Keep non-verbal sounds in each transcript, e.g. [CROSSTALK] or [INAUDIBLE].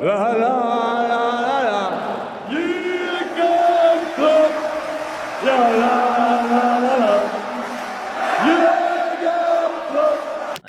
라라라라라 유럽컵 라라라라라 유럽컵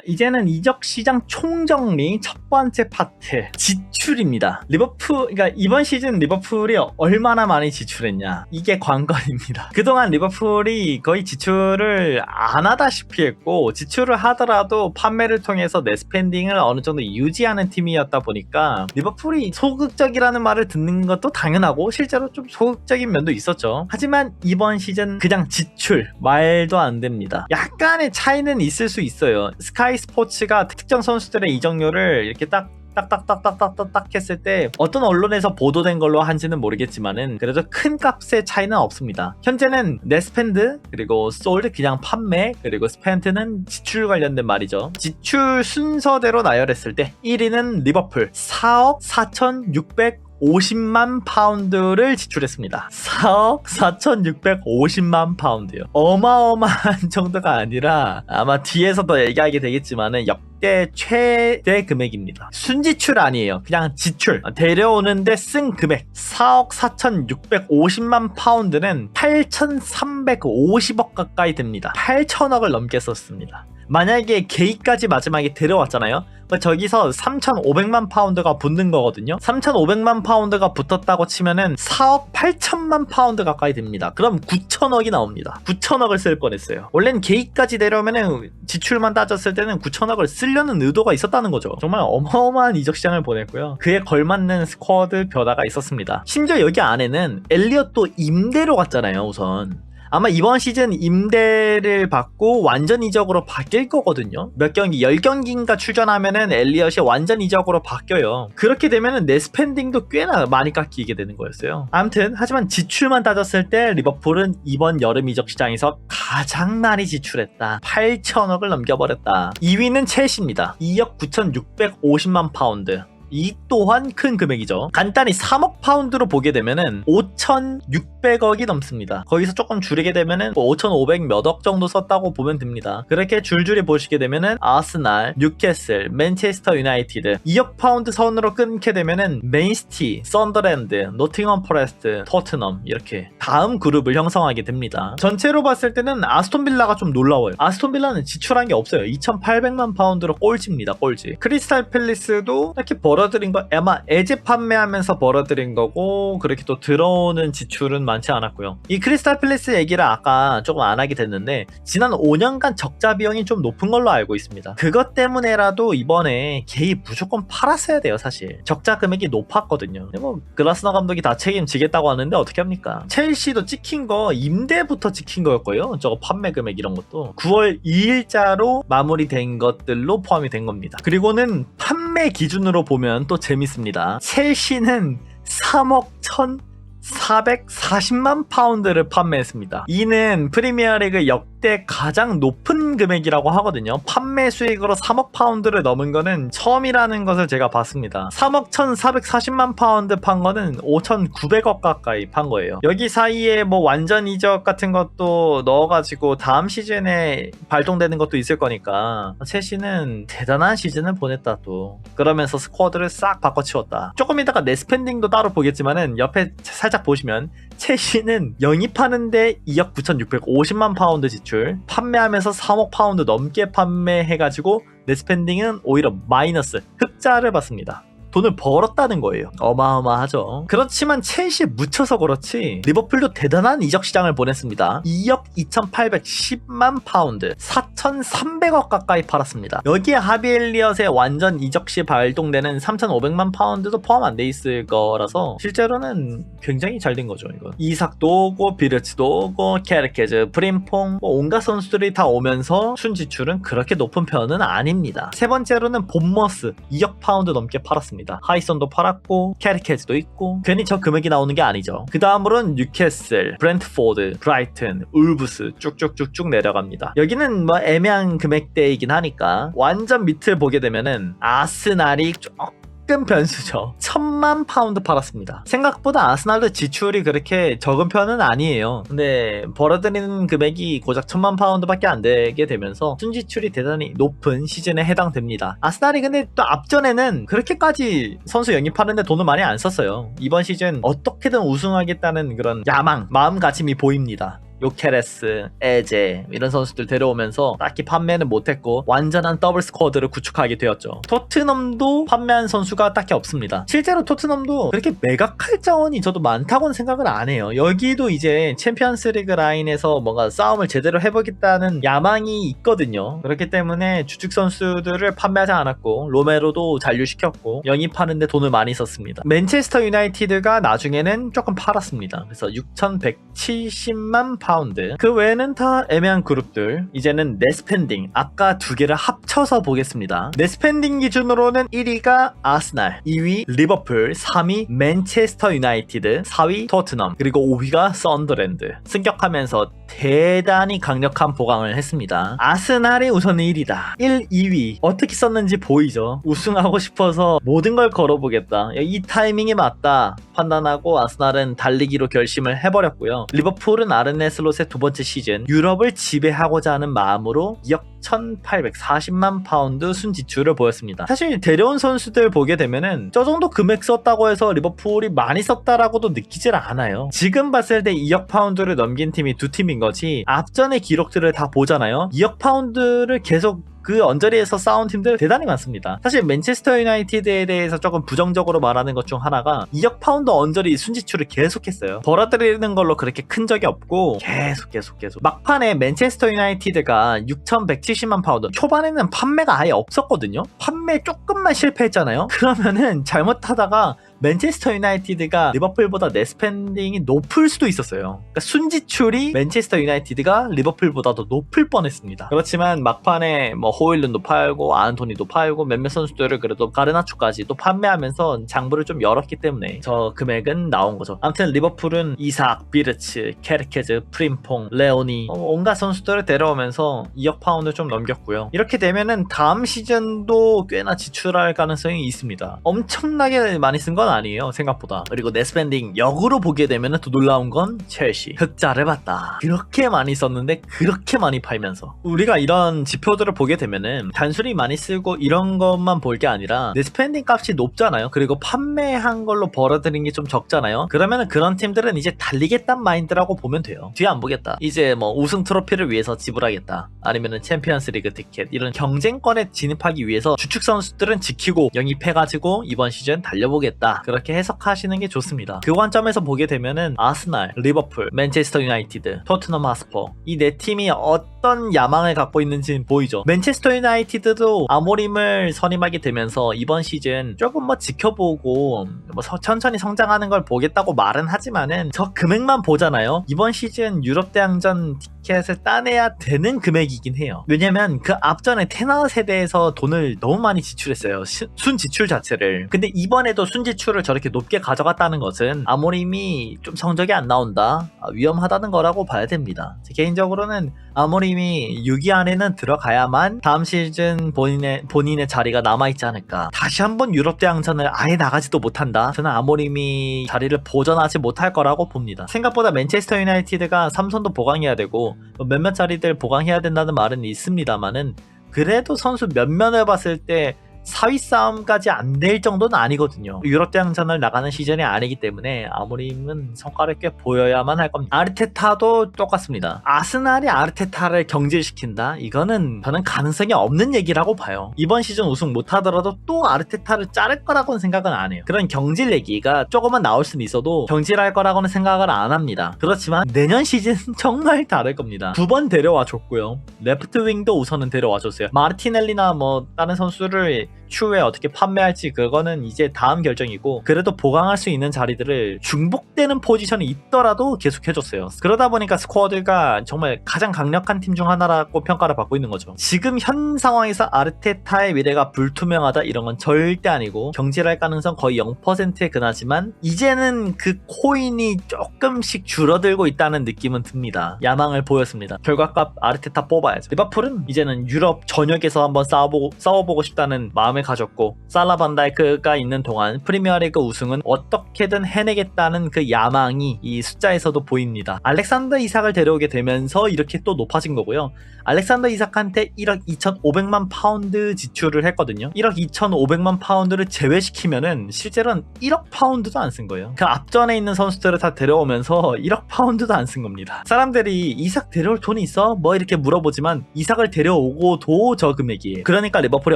이제는 이적 시장 총정리 첫 번째 파트. 지 출입니다. 리버풀 그러니까 이번 시즌 리버풀이 얼마나 많이 지출했냐 이게 관건입니다. [LAUGHS] 그동안 리버풀이 거의 지출을 안 하다시피 했고 지출을 하더라도 판매를 통해서 내 스펜딩을 어느 정도 유지하는 팀이었다 보니까 리버풀이 소극적이라는 말을 듣는 것도 당연하고 실제로 좀 소극적인 면도 있었죠. 하지만 이번 시즌 그냥 지출 말도 안 됩니다. 약간의 차이는 있을 수 있어요. 스카이 스포츠가 특정 선수들의 이적료를 이렇게 딱 딱딱딱딱딱딱 했을 때 어떤 언론에서 보도된 걸로 한지는 모르겠지만은 그래도 큰 값의 차이는 없습니다. 현재는 네스펜드 그리고 솔드 그냥 판매 그리고 스펜트는 지출 관련된 말이죠. 지출 순서대로 나열했을 때 1위는 리버풀 4억 4,600 50만 파운드를 지출했습니다. 4억 4,650만 파운드요. 어마어마한 [LAUGHS] 정도가 아니라 아마 뒤에서 더 얘기하게 되겠지만은 역대 최대 금액입니다. 순지출 아니에요. 그냥 지출. 데려오는데 쓴 금액 4억 4,650만 파운드는 8,350억 가까이 됩니다. 8천억을 넘게 썼습니다. 만약에 게이까지 마지막에 데려왔잖아요. 저기서 3,500만 파운드가 붙는 거거든요. 3,500만 파운드가 붙었다고 치면은 4억 8천만 파운드 가까이 됩니다. 그럼 9천억이 나옵니다. 9천억을 쓸 뻔했어요. 원래는 게이까지 데려오면은 지출만 따졌을 때는 9천억을 쓰려는 의도가 있었다는 거죠. 정말 어마어마한 이적 시장을 보냈고요. 그에 걸맞는 스쿼드 변화가 있었습니다. 심지어 여기 안에는 엘리엇도 임대로 갔잖아요. 우선. 아마 이번 시즌 임대를 받고 완전 이적으로 바뀔 거거든요. 몇 경기, 10경기인가 출전하면은 엘리엇이 완전 이적으로 바뀌어요. 그렇게 되면은 내 스펜딩도 꽤나 많이 깎이게 되는 거였어요. 아무튼, 하지만 지출만 따졌을 때 리버풀은 이번 여름 이적 시장에서 가장 많이 지출했다. 8천억을 넘겨버렸다. 2위는 첼시입니다. 2억 9,650만 파운드. 이 또한 큰 금액이죠. 간단히 3억 파운드로 보게 되면은 5,600억이 넘습니다. 거기서 조금 줄이게 되면은 5,500 몇 억 정도 썼다고 보면 됩니다. 그렇게 줄줄이 보시게 되면은 아스날, 뉴캐슬, 맨체스터 유나이티드 2억 파운드 선으로 끊게 되면은 맨시티, 썬더랜드, 노팅엄 포레스트, 토트넘 이렇게 다음 그룹을 형성하게 됩니다. 전체로 봤을 때는 아스톤 빌라가 좀 놀라워요. 아스톤 빌라는 지출한 게 없어요. 2,800만 파운드로 꼴찌입니다. 꼴찌. 크리스탈 팰리스도 이렇게 벌어 들인 거 아마 애제 판매하면서 벌어들인 거고 그렇게 또 들어오는 지출은 많지 않았고요. 이 크리스탈 팰리스 얘기를 아까 조금 안 하게 됐는데 지난 5년간 적자 비용이 좀 높은 걸로 알고 있습니다. 그것 때문에라도 이번에 게이 무조건 팔았어야 돼요, 사실. 적자 금액이 높았거든요. 뭐 그라스너 감독이 다 책임지겠다고 하는데 어떻게 합니까? 첼시도 찍힌 거 임대부터 찍힌 거였고요. 저거 판매 금액 이런 것도 9월 2일자로 마무리된 것들로 포함이 된 겁니다. 그리고는 판매 기준으로 보면 또 재밌습니다. 첼시는 3억 1 440만 파운드를 판매했습니다. 이는 프리미어리그 역 대 가장 높은 금액이라고 하거든요. 판매 수익으로 3억 파운드를 넘은 거는 처음이라는 것을 제가 봤습니다. 3억 1,440만 파운드 판 거는 5,900억 가까이 판 거예요. 여기 사이에 뭐 완전 이적 같은 것도 넣어가지고 다음 시즌에 발동되는 것도 있을 거니까 첼시는 대단한 시즌을 보냈다 또. 그러면서 스쿼드를 싹 바꿔치웠다. 조금 이따가 내 스펜딩도 따로 보겠지만은 옆에 살짝 보시면 첼시는 영입하는데 2억 9,650만 파운드 지출, 판매하면서 3억 파운드 넘게 판매해가지고 내 스펜딩은 오히려 마이너스 흑자를 봤습니다. 돈을 벌었다는 거예요. 어마어마하죠. 그렇지만 첼시에 묻혀서 그렇지 리버풀도 대단한 이적 시장을 보냈습니다. 2억 2,810만 파운드, 4,300억 가까이 팔았습니다. 여기에 하비 엘리엇의 완전 이적 시 발동되는 3,500만 파운드도 포함 안 돼 있을 거라서 실제로는 굉장히 잘 된 거죠. 이거 이삭도 오고 비르츠도 오고 케르케즈, 프림퐁 뭐 온갖 선수들이 다 오면서 순 지출은 그렇게 높은 편은 아닙니다. 세 번째로는 본머스 2억 파운드 넘게 팔았습니다. 하이선도 팔았고 캐리케즈도 있고 괜히 저 금액이 나오는 게 아니죠. 그 다음으로는 뉴캐슬, 브렌트포드, 브라이튼, 울브스 쭉쭉쭉쭉 내려갑니다. 여기는 뭐 애매한 금액대이긴 하니까 완전 밑을 보게 되면은 아스날이 조금 조금 변수죠. 천만 파운드 팔았습니다. 생각보다 아스날도 지출이 그렇게 적은 편은 아니에요. 근데 벌어들이는 금액이 고작 천만 파운드밖에 안 되게 되면서 순지출이 대단히 높은 시즌에 해당됩니다. 아스날이 근데 또 앞전에는 그렇게까지 선수 영입하는데 돈을 많이 안 썼어요. 이번 시즌 어떻게든 우승하겠다는 그런 야망, 마음가짐이 보입니다. 요케레스, 에제 이런 선수들 데려오면서 딱히 판매는 못했고 완전한 더블 스쿼드를 구축하게 되었죠. 토트넘도 판매한 선수가 딱히 없습니다. 실제로 토트넘도 그렇게 매각할 자원이 저도 많다고는 생각을 안 해요. 여기도 이제 챔피언스리그 라인에서 뭔가 싸움을 제대로 해보겠다는 야망이 있거든요. 그렇기 때문에 주축 선수들을 판매하지 않았고 로메로도 잔류시켰고 영입하는데 돈을 많이 썼습니다. 맨체스터 유나이티드가 나중에는 조금 팔았습니다. 그래서 6,170만 파 운드. 그 외에는 다 애매한 그룹들. 이제는 네스펜딩. 아까 두 개를 합쳐서 보겠습니다. 네스펜딩 기준으로는 1위가 아스날, 2위 리버풀, 3위 맨체스터 유나이티드, 4위 토트넘, 그리고 5위가 썬더랜드. 승격하면서 대단히 강력한 보강을 했습니다. 아스날이 우선 1위다. 1, 2위. 어떻게 썼는지 보이죠? 우승하고 싶어서 모든 걸 걸어보겠다. 이 타이밍이 맞다. 판단하고 아스날은 달리기로 결심을 해버렸고요. 리버풀은 아르네 슬롯의 두 번째 시즌 유럽을 지배하고자 하는 마음으로 2억 1840만 파운드 순지출을 보였습니다. 사실 데려온 선수들 보게 되면은 저 정도 금액 썼다고 해서 리버풀이 많이 썼다라고도 느끼질 않아요. 지금 봤을 때 2억 파운드를 넘긴 팀이 두 팀인 거지 앞전의 기록들을 다 보잖아요. 2억 파운드를 계속 그 언저리에서 싸운 팀들 대단히 많습니다. 사실 맨체스터 유나이티드에 대해서 조금 부정적으로 말하는 것 중 하나가 2억 파운드 언저리 순지출을 계속했어요. 벌어들이는 걸로 그렇게 큰 적이 없고 계속 계속 계속 막판에 맨체스터 유나이티드가 6,170만 파운드 초반에는 판매가 아예 없었거든요. 판매 조금만 실패했잖아요. 그러면은 잘못하다가 맨체스터 유나이티드가 리버풀보다 내 스펜딩이 높을 수도 있었어요. 그러니까 순지출이 맨체스터 유나이티드가 리버풀보다 더 높을 뻔했습니다. 그렇지만 막판에 뭐 호일른도 팔고 아안토니도 팔고 몇몇 선수들을 그래도 가르나초까지 또 판매하면서 장부를 좀 열었기 때문에 저 금액은 나온 거죠. 아무튼 리버풀은 이삭, 비르츠, 케르케즈, 프림퐁, 레오니 어, 온갖 선수들을 데려오면서 2억 파운드 좀 넘겼고요. 이렇게 되면은 다음 시즌도 꽤나 지출할 가능성이 있습니다. 엄청나게 많이 쓴건 아니에요 생각보다. 그리고 네스펜딩 역으로 보게 되면 또 놀라운 건 첼시. 흑자를 봤다. 그렇게 많이 썼는데 그렇게 많이 팔면서. 우리가 이런 지표들을 보게 되면은 단순히 많이 쓰고 이런 것만 볼 게 아니라 네스펜딩 값이 높잖아요. 그리고 판매한 걸로 벌어들인 게 좀 적잖아요. 그러면은 그런 팀들은 이제 달리겠단 마인드라고 보면 돼요. 뒤에 안 보겠다. 이제 뭐 우승 트로피를 위해서 지불하겠다. 아니면은 챔피언스 리그 티켓. 이런 경쟁권에 진입하기 위해서 주축 선수들은 지키고 영입해가지고 이번 시즌 달려보겠다 그렇게 해석하시는 게 좋습니다. 그 관점에서 보게 되면은 아스날, 리버풀, 맨체스터 유나이티드, 토트넘 하스퍼 이 네 팀이 어떤 야망을 갖고 있는지 보이죠. 맨체스터 유나이티드도 아모림을 선임하게 되면서 이번 시즌 조금 뭐 지켜보고 뭐 서- 천천히 성장하는 걸 보겠다고 말은 하지만은 저 금액만 보잖아요. 이번 시즌 유럽 대항전 티켓을 따내야 되는 금액이긴 해요. 왜냐면 그 앞전에 테너 세대에서 돈을 너무 많이 지출했어요. 시- 순 지출 자체를. 근데 이번에도 순 지출 을 저렇게 높게 가져갔다는 것은 아모림이 좀 성적이 안 나온다. 아, 위험하다는 거라고 봐야 됩니다. 제 개인적으로는 아모림이 6위 안에는 들어가야만 다음 시즌 본인의 본인의 자리가 남아 있지 않을까. 다시 한번 유럽 대항전을 아예 나가지도 못한다. 저는 아모림이 자리를 보전하지 못할 거라고 봅니다. 생각보다 맨체스터 유나이티드가 삼선도 보강해야 되고 뭐 몇몇 자리들 보강해야 된다는 말은 있습니다만은 그래도 선수 면면을 봤을 때 사위 싸움까지 안 될 정도는 아니거든요. 유럽 대항전을 나가는 시즌이 아니기 때문에 아무림은 성과를 꽤 보여야만 할 겁니다. 아르테타도 똑같습니다. 아스날이 아르테타를 경질시킨다? 이거는 저는 가능성이 없는 얘기라고 봐요. 이번 시즌 우승 못하더라도 또 아르테타를 자를 거라고는 생각은 안 해요. 그런 경질 얘기가 조금은 나올 수는 있어도 경질할 거라고는 생각을 안 합니다. 그렇지만 내년 시즌 [LAUGHS] 정말 다를 겁니다. 두 번 데려와 줬고요. 레프트 윙도 우선은 데려와 줬어요. 마르티넬리나 뭐 다른 선수를 추후에 어떻게 판매할지 그거는 이제 다음 결정이고 그래도 보강할 수 있는 자리들을 중복되는 포지션이 있더라도 계속 해줬어요. 그러다 보니까 스쿼드가 정말 가장 강력한 팀 중 하나라고 평가를 받고 있는 거죠. 지금 현 상황에서 아르테타의 미래가 불투명하다 이런 건 절대 아니고 경질할 가능성 거의 0%에 근하지만 이제는 그 코인이 조금씩 줄어들고 있다는 느낌은 듭니다. 야망을 보였습니다. 결과값 아르테타 뽑아야죠. 리버풀은 이제는 유럽 전역에서 한번 싸워보고, 싸워보고 싶다는 마음의 우승을 가졌고 살라 반다이크가 있는 동안 프리미어리그 우승은 어떻게든 해내겠다는 그 야망이 이 숫자에서도 보입니다. 알렉산더 이삭을 데려오게 되면서 이렇게 또 높아진 거고요. 알렉산더 이삭한테 1억 2,500만 파운드 지출을 했거든요. 1억 2,500만 파운드를 제외시키면은 실제로는 1억 파운드도 안 쓴 거예요. 그 앞전에 있는 선수들을 다 데려오면서 1억 파운드도 안 쓴 겁니다. 사람들이 이삭 데려올 돈이 있어? 뭐 이렇게 물어보지만 이삭을 데려오고도 저 금액이에요. 그러니까 리버풀이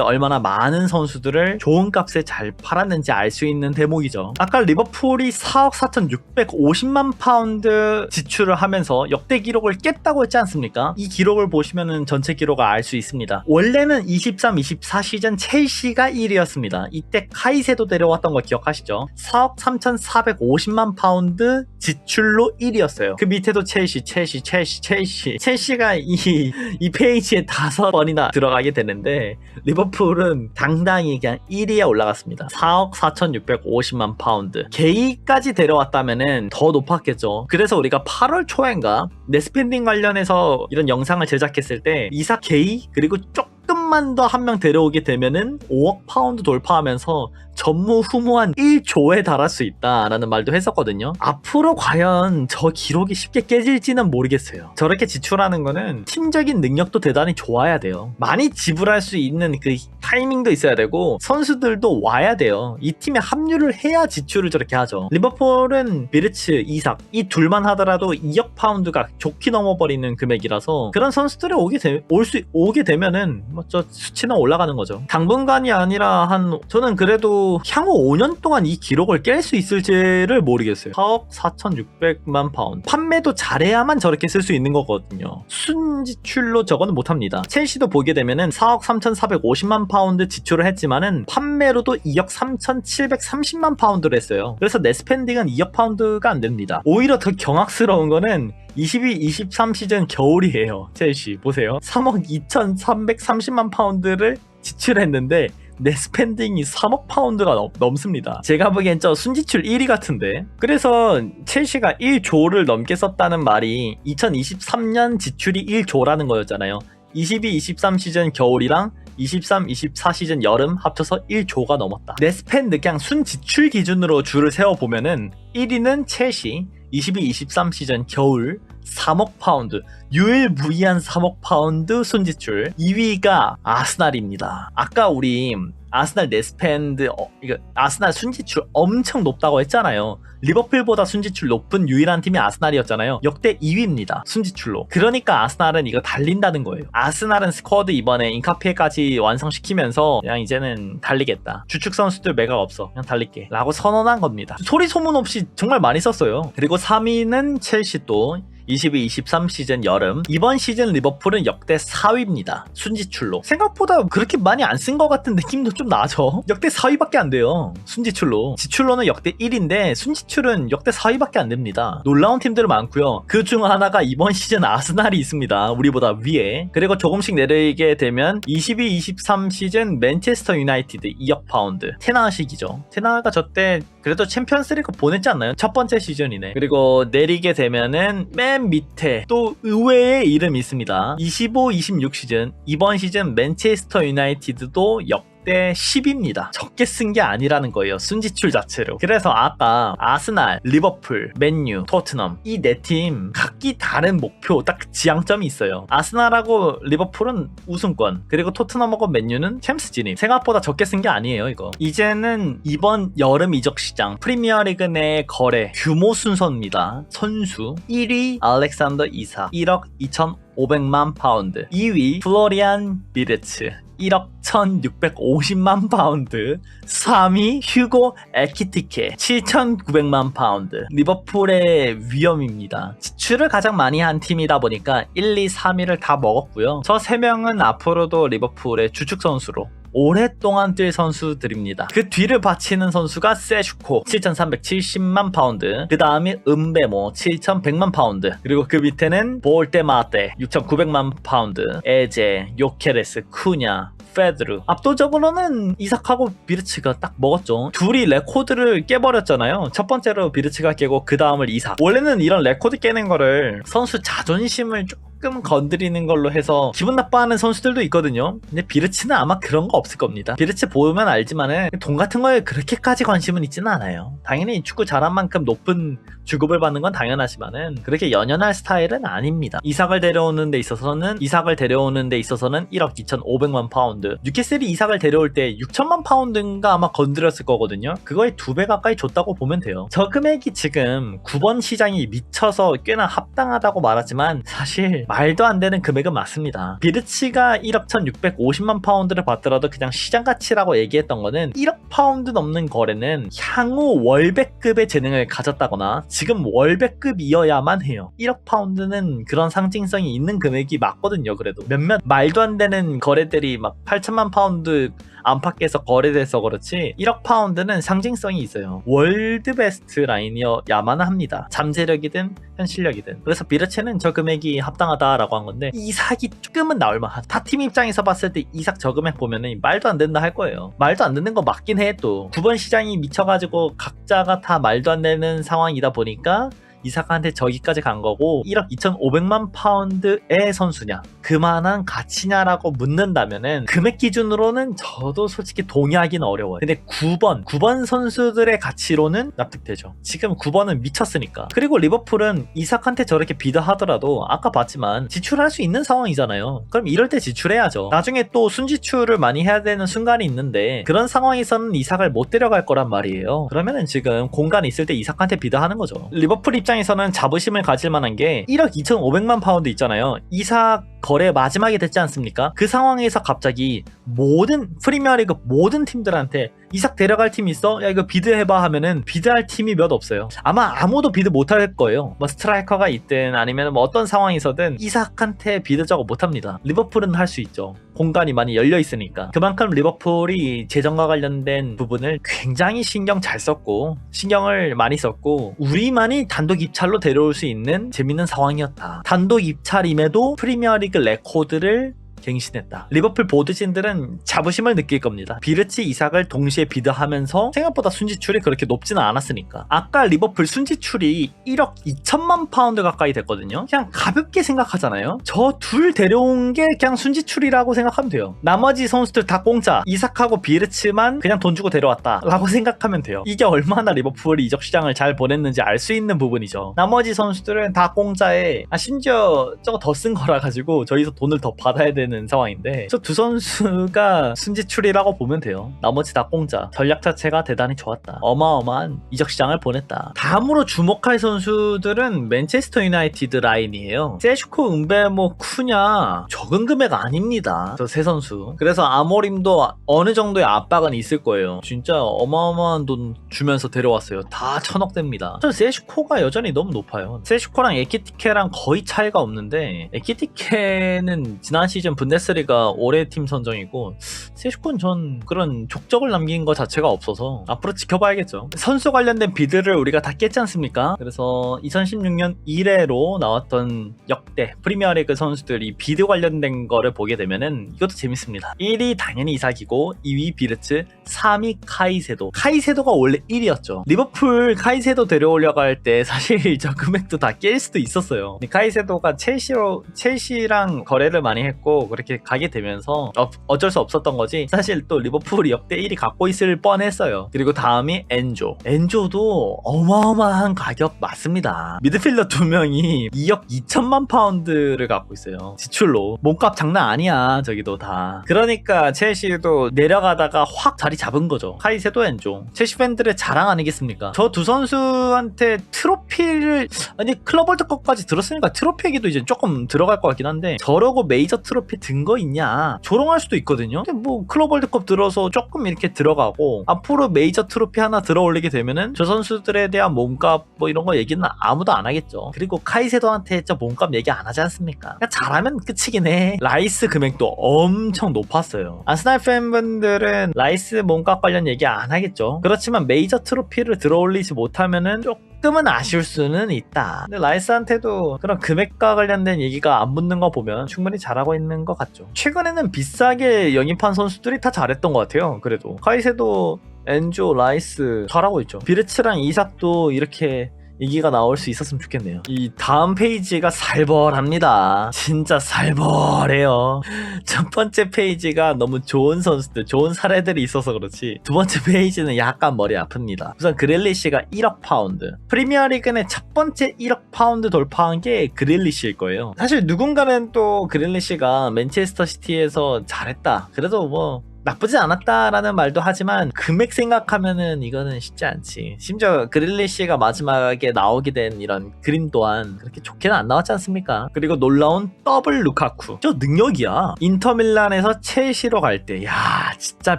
얼마나 많은 선 수들을 좋은 값에 잘 팔았는지 알 수 있는 대목이죠. 아까 리버풀이 4억 4,650만 파운드 지출을 하면서 역대 기록을 깼다고 했지 않습니까? 이 기록을 보시면은 전체 기록을 알 수 있습니다. 원래는 23, 24 시즌 첼시가 1위였습니다. 이때 카이세도 데려왔던 거 기억하시죠? 4억 3,450만 파운드 지출로 1위였어요. 그 밑에도 첼시, 첼시, 첼시, 첼시. 첼시가 이, 이 페이지에 다섯 번이나 들어가게 되는데 리버풀은 당 당히 그냥 1위에 올라갔습니다. 4억 4,650만 파운드. 게이까지 데려왔다면은 더 높았겠죠. 그래서 우리가 8월 초인가 네스펜딩 관련해서 이런 영상을 제작했을 때 이사 게이 그리고 조 금만 더 한 명 데려오게 되면은 5억 파운드 돌파하면서 전무후무한 1조에 달할 수 있다라는 말도 했었거든요. 앞으로 과연 저 기록이 쉽게 깨질지는 모르겠어요. 저렇게 지출하는 거는 팀적인 능력도 대단히 좋아야 돼요. 많이 지불할 수 있는 그 타이밍도 있어야 되고 선수들도 와야 돼요. 이 팀에 합류를 해야 지출을 저렇게 하죠. 리버풀은 비르츠, 이삭 이 둘만 하더라도 2억 파운드가 좋게 넘어버리는 금액이라서 그런 선수들이 오게 되, 올 수 오게 되면은 뭐저 수치는 올라가는 거죠. 당분간이 아니라 한 저는 그래도 향후 5년 동안 이 기록을 깰 수 있을지를 모르겠어요. 4억 4,600만 파운드. 판매도 잘해야만 저렇게 쓸 수 있는 거거든요. 순지출로 저거는 못합니다. 첼시도 보게 되면은 4억 3,450만 파운드 지출을 했지만은 판매로도 2억 3,730만 파운드를 했어요. 그래서 내 스펜딩은 2억 파운드가 안 됩니다. 오히려 더 경악스러운 거는 22, 23 시즌 겨울이에요. 첼시 보세요. 3억 2,330만 파운드를 지출했는데 내 스펜딩이 3억 파운드가 넘, 넘습니다. 제가 보기엔 저 순지출 1위 같은데. 그래서 첼시가 1조를 넘게 썼다는 말이 2023년 지출이 1조라는 거였잖아요. 22, 23 시즌 겨울이랑 23, 24 시즌 여름 합쳐서 1조가 넘었다. 내 스펜드 그냥 순 지출 기준으로 줄을 세워보면은 1위는 첼시, 22, 23 시즌 겨울 3억 파운드 유일무이한 3억 파운드 순지출. 2위가 아스날입니다. 아까 우리 아스날 네스펜드 어, 이거 아스날 순지출 엄청 높다고 했잖아요. 리버풀보다 순지출 높은 유일한 팀이 아스날이었잖아요. 역대 2위입니다 순지출로. 그러니까 아스날은 이거 달린다는 거예요. 아스날은 스쿼드 이번에 인카피에까지 완성시키면서 그냥 이제는 달리겠다. 주축 선수들 매각 없어. 그냥 달릴게. 라고 선언한 겁니다. 소리 소문 없이 정말 많이 썼어요. 그리고 3위는 첼시 또 22-23 시즌 여름 이번 시즌 리버풀은 역대 4위입니다. 순지출로. 생각보다 그렇게 많이 안 쓴 것 같은 느낌도 좀 나죠. 역대 4위밖에 안 돼요. 순지출로. 지출로는 역대 1위인데 순지출은 역대 4위밖에 안 됩니다. 놀라운 팀들 많고요. 그 중 하나가 이번 시즌 아스날이 있습니다. 우리보다 위에. 그리고 조금씩 내리게 되면 22-23 시즌 맨체스터 유나이티드 2억 파운드. 테나식이죠. 테나가 저때 그래도 챔피언스리그 보냈지 않나요? 첫 번째 시즌이네. 그리고 내리게 되면은 맨 밑에 또 의외의 이름이 있습니다. 25-26 시즌 이번 시즌 맨체스터 유나이티드도 역 대 10입니다. 적게 쓴 게 아니라는 거예요. 순지출 자체로. 그래서 아까 아스날, 리버풀, 맨유, 토트넘 이 네 팀 각기 다른 목표 딱 지향점이 있어요. 아스날하고 리버풀은 우승권 그리고 토트넘하고 맨유는 챔스 진입. 생각보다 적게 쓴 게 아니에요 이거. 이제는 이번 여름 이적 시장 프리미어리그 내 거래 규모 순서입니다. 선수 1위 알렉산더 이사 1억 2,500만 파운드 2위 플로리안 비르츠 1억 1650만 파운드 3위 휴고 에키티케 7900만 파운드. 리버풀의 위험입니다. 지출을 가장 많이 한 팀이다 보니까 1, 2, 3위를 다 먹었고요. 저 3명은 앞으로도 리버풀의 주축 선수로 오랫동안 뛸 선수들입니다. 그 뒤를 바치는 선수가 세슈코 7,370만 파운드 그 다음이 은베모 7,100만 파운드 그리고 그 밑에는 볼테마테 6,900만 파운드 에제, 요케레스, 쿠냐 페드르 압도적으로는 이삭하고 비르츠가 딱 먹었죠. 둘이 레코드를 깨버렸잖아요. 첫 번째로 비르츠가 깨고 그 다음을 이삭. 원래는 이런 레코드 깨는 거를 선수 자존심을 조금 건드리는 걸로 해서 기분 나빠하는 선수들도 있거든요. 근데 비르치는 아마 그런 거 없을 겁니다. 비르치 보면 알지만은 돈 같은 거에 그렇게까지 관심은 있지는 않아요. 당연히 축구 잘한 만큼 높은 주급을 받는 건 당연하지만은 그렇게 연연할 스타일은 아닙니다. 이삭을 데려오는 데 있어서는 이삭을 데려오는 데 있어서는 1억 2,500만 파운드. 뉴캐슬이 이삭을 데려올 때 6천만 파운드인가 아마 건드렸을 거거든요. 그거의 두 배 가까이 줬다고 보면 돼요. 저 금액이 지금 9번 시장이 미쳐서 꽤나 합당하다고 말하지만 사실 말도 안 되는 금액은 맞습니다. 비르치가 1억 1,650만 파운드를 받더라도 그냥 시장 가치라고 얘기했던 거는 1억 파운드 넘는 거래는 향후 월백급의 재능을 가졌다거나 지금 월백급이어야만 해요. 1억 파운드는 그런 상징성이 있는 금액이 맞거든요. 그래도 몇몇 말도 안 되는 거래들이 막 8천만 파운드 안팎에서 거래돼서 그렇지 1억 파운드는 상징성이 있어요. 월드 베스트 라인이어야만 합니다. 잠재력이든 현실력이든. 그래서 비르체는 저 금액이 합당하다라고 한 건데 이삭이 조금은 나올 만한. 타팀 입장에서 봤을 때 이삭 저 금액 보면은 말도 안 된다 할 거예요. 말도 안 되는 거 맞긴 해 또. 9번 시장이 미쳐가지고 각자가 다 말도 안 되는 상황이다 보니까 이삭한테 저기까지 간 거고 1억 2,500만 파운드의 선수냐 그만한 가치냐라고 묻는다면은 금액 기준으로는 저도 솔직히 동의하기는 어려워요. 근데 9번 9번 선수들의 가치로는 납득되죠. 지금 9번은 미쳤으니까. 그리고 리버풀은 이삭한테 저렇게 비드하더라도 아까 봤지만 지출할 수 있는 상황이잖아요. 그럼 이럴 때 지출해야죠. 나중에 또 순지출을 많이 해야 되는 순간이 있는데 그런 상황에서는 이삭을 못 데려갈 거란 말이에요. 그러면은 지금 공간이 있을 때 이삭한테 비드하는 거죠. 리버풀 입장 에서는 자부심을 가질 만한 게 1억 2,500만 파운드 있잖아요. 이삭 거래 마지막에 됐지 않습니까? 그 상황에서 갑자기 모든 프리미어리그 모든 팀들한테 이삭 데려갈 팀 있어? 야 이거 비드 해봐 하면은 비드할 팀이 몇 없어요. 아마 아무도 비드 못할 거예요. 뭐 스트라이커가 있든 아니면 뭐 어떤 상황에서든 이삭한테 비드 저거 못합니다. 리버풀은 할 수 있죠. 공간이 많이 열려 있으니까 그만큼 리버풀이 재정과 관련된 부분을 굉장히 신경 잘 썼고 신경을 많이 썼고 우리만이 단독 입찰로 데려올 수 있는 재밌는 상황이었다. 단독 입찰임에도 프리미어리그 레코드를 갱신했다. 리버풀 보드진들은 자부심을 느낄 겁니다. 비르치 이삭을 동시에 비드하면서 생각보다 순지출이 그렇게 높지는 않았으니까. 아까 리버풀 순지출이 1억 2천만 파운드 가까이 됐거든요. 그냥 가볍게 생각하잖아요. 저 둘 데려온 게 그냥 순지출이라고 생각하면 돼요. 나머지 선수들 다 공짜. 이삭하고 비르치만 그냥 돈 주고 데려왔다. 라고 생각하면 돼요. 이게 얼마나 리버풀이 이적 시장을 잘 보냈는지 알 수 있는 부분이죠. 나머지 선수들은 다 공짜에 아, 심지어 저거 더 쓴 거라 가지고 저기서 돈을 더 받아야 되는 상황인데 저 두 선수가 순지출이라고 보면 돼요. 나머지 다 공짜. 전략 자체가 대단히 좋았다. 어마어마한 이적 시장을 보냈다. 다음으로 주목할 선수들은 맨체스터 유나이티드 라인이에요. 세슈코, 은베모, 쿠냐 적은 금액 아닙니다. 저 세 선수. 그래서 아모림도 어느 정도의 압박은 있을 거예요. 진짜 어마어마한 돈 주면서 데려왔어요. 다 천억대입니다. 저 세슈코가 여전히 너무 높아요. 세슈코랑 에키티케랑 거의 차이가 없는데 에키티케는 지난 시즌 분 데스리가 올해 팀 선정이고 세슈코는 전 그런 족적을 남긴 것 자체가 없어서 앞으로 지켜봐야겠죠. 선수 관련된 비드를 우리가 다 깼지 않습니까? 그래서 2016년 1회로 나왔던 역대 프리미어리그 선수들이 비드 관련된 거를 보게 되면은 이것도 재밌습니다. 1위 당연히 이삭이고 2위 비르츠, 3위 카이세도. 카이세도가 원래 1위였죠. 리버풀 카이세도 데려오려고 할 때 사실 [LAUGHS] 저 금액도 다 깰 수도 있었어요. 카이세도가 첼시로 첼시랑 거래를 많이 했고 그렇게 가게 되면서 어, 어쩔 수 없었던 거지. 사실 또 리버풀이 역대 1위 갖고 있을 뻔했어요. 그리고 다음이 엔조. 엔조도 어마어마한 가격 맞습니다. 미드필더 두 명이 2억 2천만 파운드를 갖고 있어요. 지출로. 몸값 장난 아니야. 저기도 다. 그러니까 첼시도 내려가다가 확 자리 잡은 거죠. 카이세도 엔조. 첼시 팬들의 자랑 아니겠습니까? 저 두 선수한테 트로피를 아니 클럽 월드컵까지 들었으니까 트로피 얘기도 이제 조금 들어갈 것 같긴 한데 저러고 메이저 트로피 든 거 있냐? 조롱할 수도 있거든요. 근데 뭐 클럽 월드컵 들어서 조금 이렇게 들어가고 앞으로 메이저 트로피 하나 들어 올리게 되면은 저 선수들에 대한 몸값 뭐 이런 거 얘기는 아무도 안 하겠죠. 그리고 카이세도한테 저 몸값 얘기 안 하지 않습니까? 그냥 잘하면 끝이긴 해. 라이스 금액도 엄청 높았어요. 아스날 팬분들은 라이스 몸값 관련 얘기 안 하겠죠. 그렇지만 메이저 트로피를 들어 올리지 못하면은 조금 은 아쉬울 수는 있다. 근데 라이스한테도 그런 금액과 관련된 얘기가 안 붙는 거 보면 충분히 잘하고 있는 것 같죠. 최근에는 비싸게 영입한 선수들이 다 잘했던 것 같아요. 그래도 카이세도 엔조, 라이스 잘하고 있죠. 비르츠랑 이삭도 이렇게 얘기가 나올 수 있었으면 좋겠네요. 이 다음 페이지가 살벌합니다. 진짜 살벌해요. 첫 번째 페이지가 너무 좋은 선수들, 좋은 사례들이 있어서 그렇지. 두 번째 페이지는 약간 머리 아픕니다. 우선 그릴리시가 1억 파운드. 프리미어리그 내첫 번째 1억 파운드 돌파한 게 그릴리시일 거예요. 사실 누군가는 또 그릴리시가 맨체스터 시티에서 잘했다. 그래도 뭐 나쁘지 않았다라는 말도 하지만 금액 생각하면은 이거는 쉽지 않지. 심지어 그릴리시가 마지막에 나오게 된 이런 그림 또한 그렇게 좋게는 안 나왔지 않습니까? 그리고 놀라운 더블 루카쿠. 저 능력이야. 인터밀란에서 첼시로 갈 때, 야 진짜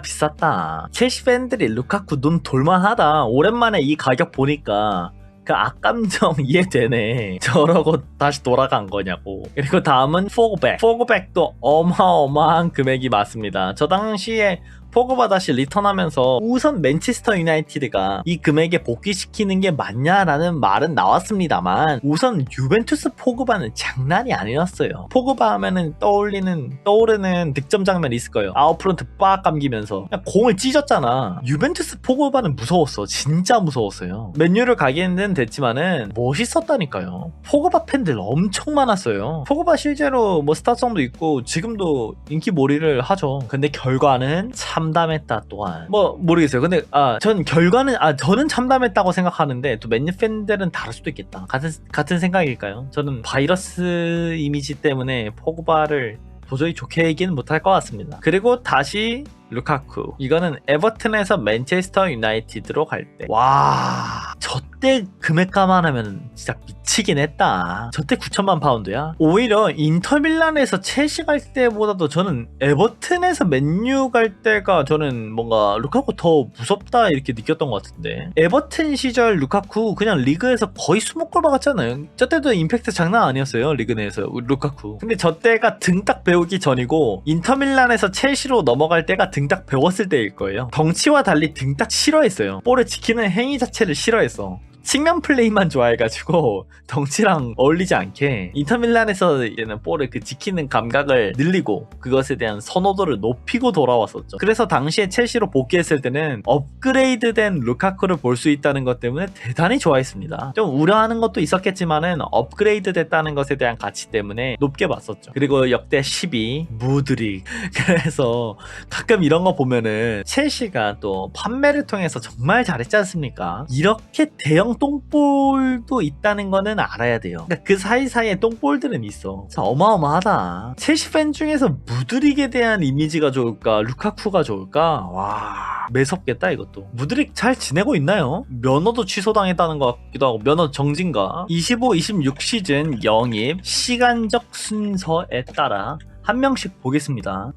비쌌다. 첼시 팬들이 루카쿠 눈 돌만하다. 오랜만에 이 가격 보니까 그 악감정 [LAUGHS] 이해되네. 저러고 다시 돌아간 거냐고. 그리고 다음은 포그백. 포그백도 어마어마한 금액이 맞습니다. 저 당시에 포그바 다시 리턴하면서 우선 맨체스터 유나이티드가 이 금액에 복귀시키는 게 맞냐라는 말은 나왔습니다만 우선 유벤투스 포그바는 장난이 아니었어요. 포그바 하면은 떠올리는 떠오르는 득점 장면이 있을 거예요. 아웃프론트 빡 감기면서 공을 찢었잖아. 유벤투스 포그바는 무서웠어. 진짜 무서웠어요. 맨유를 가기는 됐지만은 멋있었다니까요. 포그바 팬들 엄청 많았어요. 포그바 실제로 뭐 스타성도 있고 지금도 인기 몰이를 하죠. 근데 결과는 참 담했다 또한. 뭐 모르겠어요. 근데 아 전 결과는 아 저는 참담했다고 생각하는데 또 맨유 팬들은 다를 수도 있겠다. 같은 같은 생각일까요? 저는 바이러스 이미지 때문에 포그바를 도저히 좋게 얘기는 못할 것 같습니다. 그리고 다시 루카쿠. 이거는 에버튼에서 맨체스터 유나이티드로 갈 때. 와, 저 때 금액 감안하면 진짜 미치긴 했다. 저때 9천만 파운드야. 오히려 인터밀란에서 첼시 갈 때보다도 저는 에버튼에서 맨유 갈 때가 저는 뭔가 루카쿠 더 무섭다 이렇게 느꼈던 것 같은데. 에버튼 시절 루카쿠 그냥 리그에서 거의 20골 박았잖아요. 저때도 임팩트 장난 아니었어요. 리그 내에서 루카쿠. 근데 저때가 등딱 배우기 전이고 인터밀란에서 첼시로 넘어갈 때가 등딱 배웠을 때일 거예요. 덩치와 달리 등딱 싫어했어요. 볼을 지키는 행위 자체를 싫어했어. 측면 플레이만 좋아해가지고 [LAUGHS] 덩치랑 어울리지 않게 인터밀란에서 얘는 볼을 그 지키는 감각을 늘리고 그것에 대한 선호도를 높이고 돌아왔었죠. 그래서 당시에 첼시로 복귀했을 때는 업그레이드된 루카쿠를 볼 수 있다는 것 때문에 대단히 좋아했습니다. 좀 우려하는 것도 있었겠지만은 업그레이드 됐다는 것에 대한 가치 때문에 높게 봤었죠. 그리고 역대 10위 무드릭 [LAUGHS] 그래서 가끔 이런 거 보면은 첼시가 또 판매를 통해서 정말 잘했지 않습니까? 이렇게 대형 똥볼도 있다는 거는 알아야 돼요. 그러니까 그 사이사이에 똥볼들은 있어. 진짜 어마어마하다. 첼시 팬 중에서 무드릭에 대한 이미지가 좋을까? 루카쿠가 좋을까? 와 매섭겠다 이것도. 무드릭 잘 지내고 있나요? 면허도 취소당했다는 것 같기도 하고 면허 정진가? 25, 26 시즌 영입 시간적 순서에 따라 한 명씩 보겠습니다.